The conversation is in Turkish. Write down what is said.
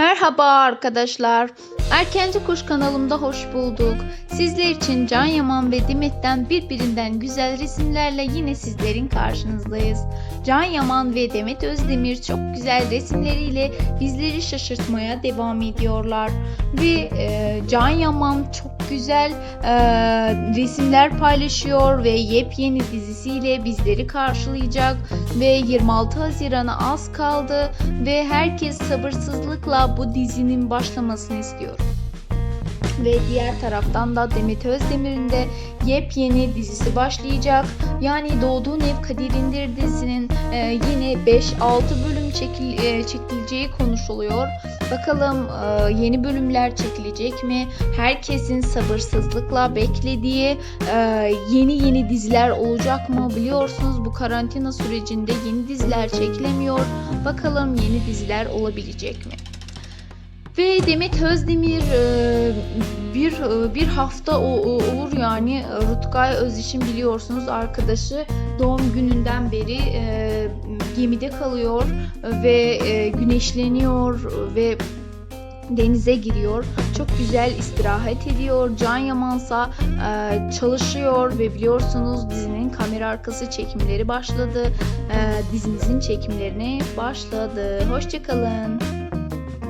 Merhaba arkadaşlar. Erkenci Kuş kanalımda hoş bulduk. Sizler için Can Yaman ve Demet'ten birbirinden güzel resimlerle yine sizlerin karşınızdayız. Can Yaman ve Demet Özdemir çok güzel resimleriyle bizleri şaşırtmaya devam ediyorlar. Ve e, Can Yaman çok güzel e, resimler paylaşıyor ve yepyeni dizisiyle bizleri karşılayacak ve 26 Haziran'a az kaldı ve herkes sabırsızlıkla bu dizinin başlamasını istiyor. Ve diğer taraftan da Demet Özdemir'in de yepyeni dizisi başlayacak. Yani Doğduğun Ev Kader'indir dizinin e, yine 5-6 bölüm çekil, e, çekileceği konuşuluyor. Bakalım e, yeni bölümler çekilecek mi? Herkesin sabırsızlıkla beklediği e, yeni yeni diziler olacak mı? Biliyorsunuz bu karantina sürecinde yeni diziler çekilemiyor. Bakalım yeni diziler olabilecek mi? Ve Demet Özdemir e, bir bir hafta olur yani Rutkay Öziş'in biliyorsunuz arkadaşı doğum gününden beri gemide kalıyor ve e, güneşleniyor ve denize giriyor. Çok güzel istirahat ediyor. Can Yamansa e, çalışıyor ve biliyorsunuz dizinin kamera arkası çekimleri başladı. E, dizimizin çekimlerine başladı. Hoşçakalın.